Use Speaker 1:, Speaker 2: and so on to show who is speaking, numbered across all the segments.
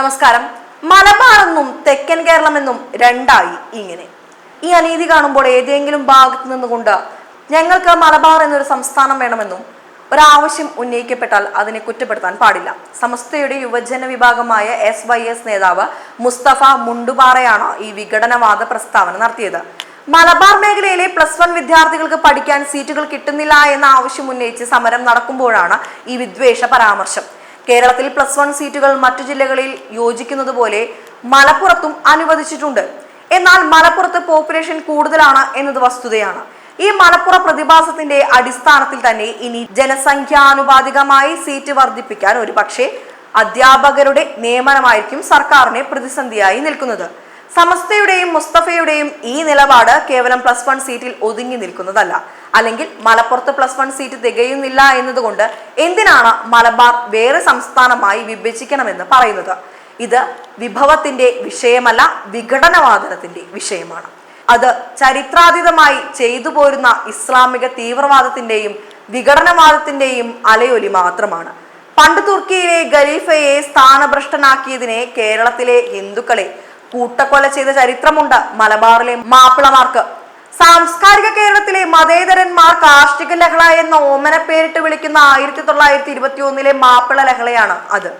Speaker 1: നമസ്കാരം. മലബാറെന്നും തെക്കൻ കേരളമെന്നും രണ്ടായി ഇങ്ങനെ. ഈ അനീതി കാണുമ്പോൾ ഏതെങ്കിലും ഭാഗത്ത് നിന്നുകൊണ്ട് ഞങ്ങൾക്ക് മലബാർ എന്നൊരു സംസ്ഥാനം വേണമെന്നും ഒരാവശ്യം ഉന്നയിക്കപ്പെട്ടാൽ അതിനെ കുറ്റപ്പെടുത്താൻ പാടില്ല. സമസ്തയുടെ യുവജന വിഭാഗമായ എസ് വൈ എസ് നേതാവ് മുസ്തഫ മുണ്ടുപാറയാണ് ഈ വിഘടനവാദ പ്രസ്താവന നടത്തിയത്. മലബാർ മേഖലയിലെ പ്ലസ് വൺ വിദ്യാർത്ഥികൾക്ക് പഠിക്കാൻ സീറ്റുകൾ കിട്ടുന്നില്ല എന്ന ആവശ്യം ഉന്നയിച്ച് സമരം നടക്കുമ്പോഴാണ് ഈ വിദ്വേഷ പരാമർശം. കേരളത്തിൽ പ്ലസ് വൺ സീറ്റുകൾ മറ്റു ജില്ലകളിൽ യോജിക്കുന്നത് പോലെ മലപ്പുറത്തും അനുവദിച്ചിട്ടുണ്ട്. എന്നാൽ മലപ്പുറത്ത് പോപ്പുലേഷൻ കൂടുതലാണ് എന്നത് വസ്തുതയാണ്. ഈ മലപ്പുറ പ്രതിഭാസത്തിന്റെ അടിസ്ഥാനത്തിൽ തന്നെ ഇനി ജനസംഖ്യാനുപാതികമായി സീറ്റ് വർദ്ധിപ്പിക്കാൻ ഒരു പക്ഷേ അധ്യാപകരുടെ നിയമനമായിരിക്കും സർക്കാരിനെ പ്രതിസന്ധിയായി നിൽക്കുന്നത്. സമസ്തയുടെയും മുസ്തഫയുടെയും ഈ നിലപാട് കേവലം പ്ലസ് വൺ സീറ്റിൽ ഒതുങ്ങി നിൽക്കുന്നതല്ല. അല്ലെങ്കിൽ മലപ്പുറത്ത് പ്ലസ് വൺ സീറ്റ് തികയുന്നില്ല എന്നതുകൊണ്ട് എന്തിനാണ് മലബാർ വേറെ സംസ്ഥാനമായി വിഭജിക്കണമെന്ന് പറയുന്നത്? ഇത് വിഭവത്തിന്റെ വിഷയമല്ല വിഘടനവാദനത്തിന്റെ വിഷയമാണ്. അത് ചരിത്രാതീതമായി ചെയ്തു പോരുന്ന ഇസ്ലാമിക തീവ്രവാദത്തിന്റെയും വിഘടനവാദത്തിന്റെയും അലയൊലി മാത്രമാണ്. പണ്ട് തുർക്കിയിലെ ഖലീഫയെ സ്ഥാനഭ്രഷ്ടനാക്കിയതിനെ കേരളത്തിലെ ഹിന്ദുക്കളെ കൂട്ടക്കൊല ചെയ്ത ചരിത്രമുണ്ട് മലബാറിലെ മാപ്പിളമാർക്ക്. സാംസ്കാരിക കേരളത്തിലെ മതേതരന്മാർ കാർഷിക ലഹള എന്ന ഓമന പേരിട്ട് വിളിക്കുന്ന ആയിരത്തി തൊള്ളായിരത്തി ഇരുപത്തി ഒന്നിലെ മാപ്പിള ലഹളയാണ് അത്.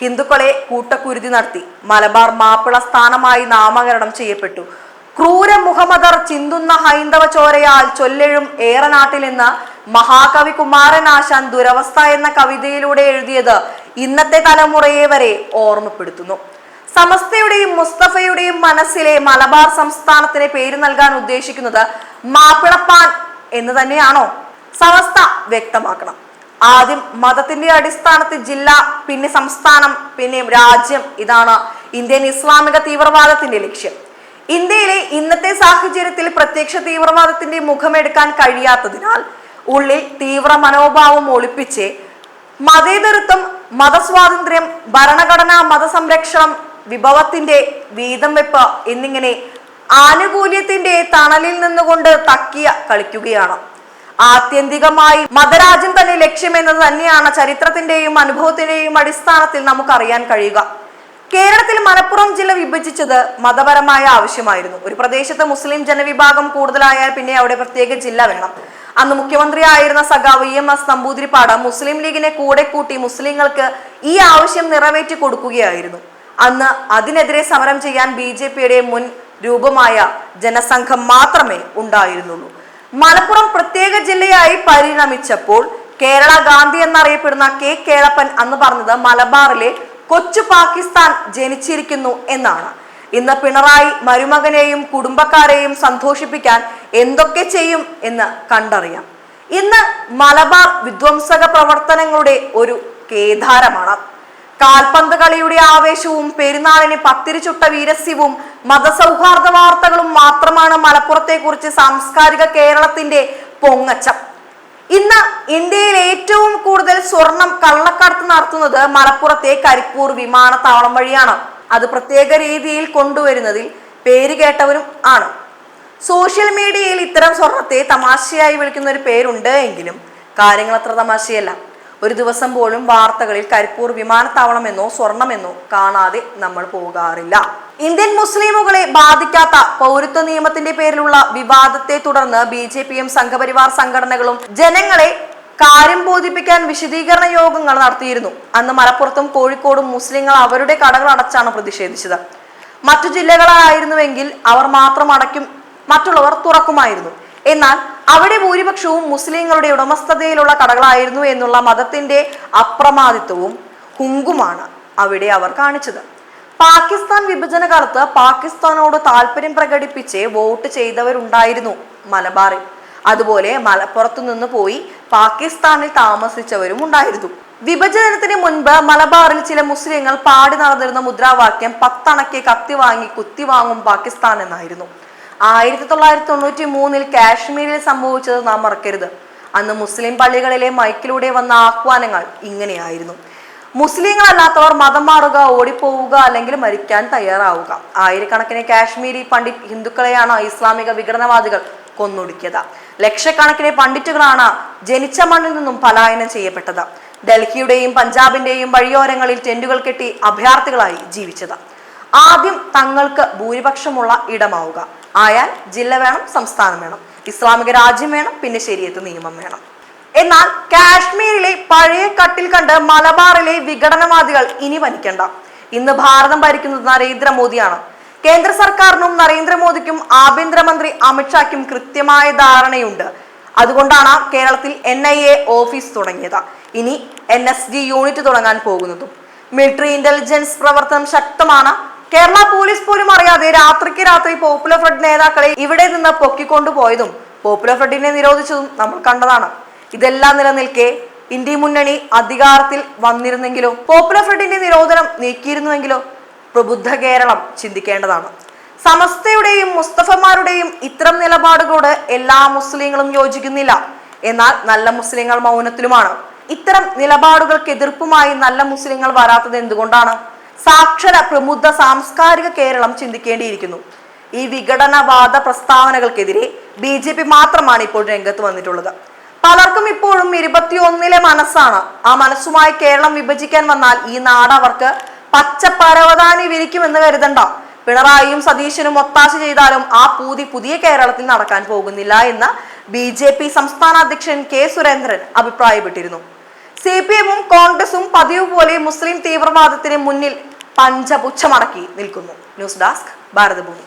Speaker 1: ഹിന്ദുക്കളെ കൂട്ടക്കുരുതി നടത്തി. മലബാർ മാപ്പിള സ്ഥാനമായി നാമകരണം ചെയ്യപ്പെട്ടു. ക്രൂര മുഹമ്മദർ ചിന്തുന്ന ഹൈന്ദവ ചോരയാൽ ചൊല്ലെഴും ഏറനാട്ടിൽ നിന്ന് മഹാകവി കുമാരനാശാൻ ദുരവസ്ഥ എന്ന കവിതയിലൂടെ എഴുതിയത് ഇന്നത്തെ തലമുറയെ വരെ ഓർമ്മപ്പെടുത്തുന്നു. സമസ്തയുടെയും മുസ്തഫയുടെയും മനസ്സിലെ മലബാർ സംസ്ഥാനത്തിന് പേര് നൽകാൻ ഉദ്ദേശിക്കുന്നത് മാപ്പിളപ്പാൻ എന്ന് തന്നെയാണോ? സമസ്ത വ്യക്തമാക്കണം. ആദ്യം മതത്തിന്റെ അടിസ്ഥാനത്തിൽ ജില്ല പിന്നെ സംസ്ഥാനം പിന്നെ രാജ്യം ഇതാണ് ഇന്ത്യൻ ഇസ്ലാമിക തീവ്രവാദത്തിന്റെ ലക്ഷ്യം. ഇന്ത്യയിലെ ഇന്നത്തെ സാഹചര്യത്തിൽ പ്രത്യക്ഷ തീവ്രവാദത്തിന്റെ മുഖമെടുക്കാൻ കഴിയാത്തതിനാൽ ഉള്ളിൽ തീവ്ര മനോഭാവം ഒളിപ്പിച്ച് മതേതരത്വം മതസ്വാതന്ത്ര്യം ഭരണഘടന മതസംരക്ഷണം വിഭവത്തിന്റെ വീതം വെപ്പ് എന്നിങ്ങനെ ആനുകൂല്യത്തിന്റെ തണലിൽ നിന്നുകൊണ്ട് തക്കിയ കളിക്കുകയാണ്. ആത്യന്തികമായി മതരാജ്യം തന്നെ ലക്ഷ്യമെന്നത് തന്നെയാണ് ചരിത്രത്തിന്റെയും അനുഭവത്തിന്റെയും അടിസ്ഥാനത്തിൽ നമുക്ക് അറിയാൻ കഴിയുക. കേരളത്തിൽ മലപ്പുറം ജില്ല വിഭജിച്ചത് മതപരമായ ആവശ്യമായിരുന്നു. ഒരു പ്രദേശത്ത് മുസ്ലിം ജനവിഭാഗം കൂടുതലായാൽ പിന്നെ അവിടെ പ്രത്യേക ജില്ല വേണം. അന്ന് മുഖ്യമന്ത്രിയായിരുന്ന സഖാവ് E M S Namboodiripad Muslim ലീഗിനെ കൂടെ കൂട്ടി മുസ്ലിങ്ങൾക്ക് ഈ ആവശ്യം നിറവേറ്റി കൊടുക്കുകയായിരുന്നു. അന്ന് അതിനെതിരെ സമരം ചെയ്യാൻ ബി ജെ പിയുടെ മുൻ രൂപമായ ജനസംഘം മാത്രമേ ഉണ്ടായിരുന്നുള്ളൂ. മലപ്പുറം പ്രത്യേക ജില്ലയായി പരിണമിച്ചപ്പോൾ കേരള ഗാന്ധി എന്നറിയപ്പെടുന്ന കെ കേളപ്പൻ അന്ന് പറഞ്ഞത് മലബാറിലെ കൊച്ചു പാകിസ്ഥാൻ ജനിച്ചിരിക്കുന്നു എന്നാണ്. ഇന്ന് പിണറായി മരുമകനെയും കുടുംബക്കാരെയും സന്തോഷിപ്പിക്കാൻ എന്തൊക്കെ ചെയ്യും എന്ന് കണ്ടറിയാം. ഇന്ന് മലബാർ വിധ്വംസക പ്രവർത്തനങ്ങളുടെ ഒരു കേദാരമാണ് കാൽപന്ത് കളിയുടെ ആവേശവും പെരുന്നാളിന് പത്തിരിച്ചുട്ട വീരസ്യവും മതസൗഹാർദ്ദ വാർത്തകളും മാത്രമാണ് മലപ്പുറത്തെ കുറിച്ച് സാംസ്കാരിക കേരളത്തിന്റെ പൊങ്ങച്ചം. ഇന്ന് ഇന്ത്യയിൽ ഏറ്റവും കൂടുതൽ സ്വർണം കള്ളക്കടത്ത് നടത്തുന്നത് മലപ്പുറത്തെ കരിപ്പൂർ വിമാനത്താവളം വഴിയാണ്. അത് പ്രത്യേക രീതിയിൽ കൊണ്ടുവരുന്നതിൽ പേര് കേട്ടവരും ആണ്. സോഷ്യൽ മീഡിയയിൽ ഇത്തരം സ്വർണത്തെ തമാശയായി വിളിക്കുന്ന ഒരു പേരുണ്ട് എങ്കിലും കാര്യങ്ങൾ അത്ര തമാശയല്ല. ഒരു ദിവസം പോലും വാർത്തകളിൽ കരിപ്പൂർ വിമാനത്താവളമെന്നോ സ്വർണമെന്നോ കാണാതെ നമ്മൾ പോകാറില്ല. ഇന്ത്യൻ മുസ്ലിമുകളെ ബാധിക്കാത്ത പൗരത്വ നിയമത്തിന്റെ പേരിലുള്ള വിവാദത്തെ തുടർന്ന് ബി ജെ പിയും സംഘപരിവാർ സംഘടനകളും ജനങ്ങളെ കാര്യം ബോധിപ്പിക്കാൻ വിശദീകരണ യോഗങ്ങൾ നടത്തിയിരുന്നു. അന്ന് മലപ്പുറത്തും കോഴിക്കോടും മുസ്ലിങ്ങൾ അവരുടെ കടകൾ അടച്ചാണ് പ്രതിഷേധിച്ചത്. മറ്റു ജില്ലകളായിരുന്നുവെങ്കിൽ അവർ മാത്രം അടയ്ക്കും മറ്റുള്ളവർ തുറക്കുമായിരുന്നു. എന്നാൽ അവിടെ ഭൂരിപക്ഷവും മുസ്ലിങ്ങളുടെ ഉടമസ്ഥതയിലുള്ള കടകളായിരുന്നു എന്നുള്ള മതത്തിന്റെ അപ്രമാദിത്വവും ഹുങ്കുമാണ് അവിടെ അവർ കാണിച്ചത്. പാകിസ്ഥാൻ വിഭജന കാലത്ത് പാകിസ്ഥാനോട് താല്പര്യം പ്രകടിപ്പിച്ച് വോട്ട് ചെയ്തവരുണ്ടായിരുന്നു മലബാറിൽ. അതുപോലെ മലപ്പുറത്തു നിന്ന് പോയി പാകിസ്ഥാനിൽ താമസിച്ചവരും ഉണ്ടായിരുന്നു. വിഭജനത്തിന് മുൻപ് മലബാറിൽ ചില മുസ്ലിങ്ങൾ പാടി നടന്നിരുന്ന മുദ്രാവാക്യം പത്തണക്കെ കത്തി വാങ്ങി കുത്തി വാങ്ങും പാകിസ്ഥാൻ എന്നായിരുന്നു. ആയിരത്തി തൊള്ളായിരത്തി തൊണ്ണൂറ്റി മൂന്നിൽ കാശ്മീരിൽ സംഭവിച്ചത് നാം മറക്കരുത്. അന്ന് മുസ്ലിം പള്ളികളിലെ മൈക്കിലൂടെ വന്ന ആഹ്വാനങ്ങൾ ഇങ്ങനെയായിരുന്നു. മുസ്ലിങ്ങളല്ലാത്തവർ മതം മാറുക ഓടിപ്പോവുക അല്ലെങ്കിൽ മരിക്കാൻ തയ്യാറാവുക. ആയിരക്കണക്കിന് കാശ്മീരി പണ്ഡിറ്റ് ഹിന്ദുക്കളെയാണ് ഇസ്ലാമിക വിഘടനവാദികൾ കൊന്നൊടുക്കിയത്. ലക്ഷക്കണക്കിന് പണ്ഡിറ്റുകളാണ് ജനിച്ച മണ്ണിൽ നിന്നും പലായനം ചെയ്യപ്പെട്ടത്. ഡൽഹിയുടെയും പഞ്ചാബിന്റെയും വഴിയോരങ്ങളിൽ ടെന്റുകൾ കെട്ടി അഭയാർത്ഥികളായി ജീവിച്ചത്. ആദ്യം തങ്ങൾക്ക് ഭൂരിപക്ഷമുള്ള ഇടമാവുക. ആയാൽ ജില്ല വേണം സംസ്ഥാനം വേണം. ഇസ്ലാമിക രാജ്യം വേണം പിന്നെ ശരിയത്ത് നിയമം വേണം. എന്നാൽ കാശ്മീരിലെ പഴയ കട്ടിൽ കണ്ട് മലബാറിലെ വിഘടനവാദികൾ ഇനി വനിക്കണ്ട. ഇന്ന് ഭാരതം ഭരിക്കുന്നത് നരേന്ദ്രമോദിയാണ്. കേന്ദ്ര സർക്കാരിനും നരേന്ദ്രമോദിക്കും ആഭ്യന്തരമന്ത്രി അമിത്ഷാക്കും കൃത്യമായ ധാരണയുണ്ട്. അതുകൊണ്ടാണ് കേരളത്തിൽ എൻ ഐ എ ഓഫീസ് തുടങ്ങിയത്. ഇനി എൻ എസ് ജി യൂണിറ്റ് തുടങ്ങാൻ പോകുന്നതും. മിലിറ്ററി ഇന്റലിജൻസ് പ്രവർത്തനം ശക്തമാണ്. കേരള പോലീസ് പോലും അറിയാതെ രാത്രിക്ക് രാത്രി പോപ്പുലർ ഫ്രണ്ട് നേതാക്കളെ ഇവിടെ നിന്ന് പൊക്കിക്കൊണ്ടുപോയതും പോപ്പുലർ ഫ്രണ്ടിനെ നിരോധിച്ചതും നമ്മൾ കണ്ടതാണ്. ഇതെല്ലാം നിലനിൽക്കെ ഇന്ത്യ മുന്നണി അധികാരത്തിൽ വന്നിരുന്നെങ്കിലോ പോപ്പുലർ ഫ്രണ്ടിന്റെ നിരോധനം നീക്കിയിരുന്നുവെങ്കിലോ പ്രബുദ്ധ കേരളം ചിന്തിക്കേണ്ടതാണ്. സമസ്തയുടെയും മുസ്തഫമാരുടെയും ഇത്തരം നിലപാടുകളോട് എല്ലാ മുസ്ലിങ്ങളും യോജിക്കുന്നില്ല. എന്നാൽ നല്ല മുസ്ലിങ്ങൾ മൗനത്തിലുമാണ്. ഇത്തരം നിലപാടുകൾക്ക് എതിർപ്പുമായി നല്ല മുസ്ലിങ്ങൾ വരാത്തത് എന്തുകൊണ്ടാണ്? സാക്ഷര പ്രമുദ്ധ സാംസ്കാരിക കേരളം ചിന്തിക്കേണ്ടിയിരിക്കുന്നു. ഈ വിഘടനവാദ പ്രസ്താവനകൾക്കെതിരെ ബി ജെ പി മാത്രമാണ് ഇപ്പോൾ രംഗത്ത് വന്നിട്ടുള്ളത്. പലർക്കും ഇപ്പോഴും ഇരുപത്തിയൊന്നിലെ മനസ്സാണ്. ആ മനസ്സുമായി കേരളം വിഭജിക്കാൻ വന്നാൽ ഈ നാട് അവർക്ക് പച്ച പരവതാനി വിരിക്കുമെന്ന് കരുതണ്ട. പിണറായിയും സതീശനും ഒത്താശ ചെയ്താലും ആ പൂതി പുതിയ കേരളത്തിൽ നടക്കാൻ പോകുന്നില്ല എന്ന് ബി ജെ പി സംസ്ഥാന അധ്യക്ഷൻ കെ സുരേന്ദ്രൻ അഭിപ്രായപ്പെട്ടിരുന്നു. സി പി എമ്മും കോൺഗ്രസും പതിവ് പോലെ മുസ്ലിം തീവ്രവാദത്തിന് മുന്നിൽ പഞ്ചപുച്ഛമടക്കി നിൽക്കുന്നു. News desk Bharathabhoomi.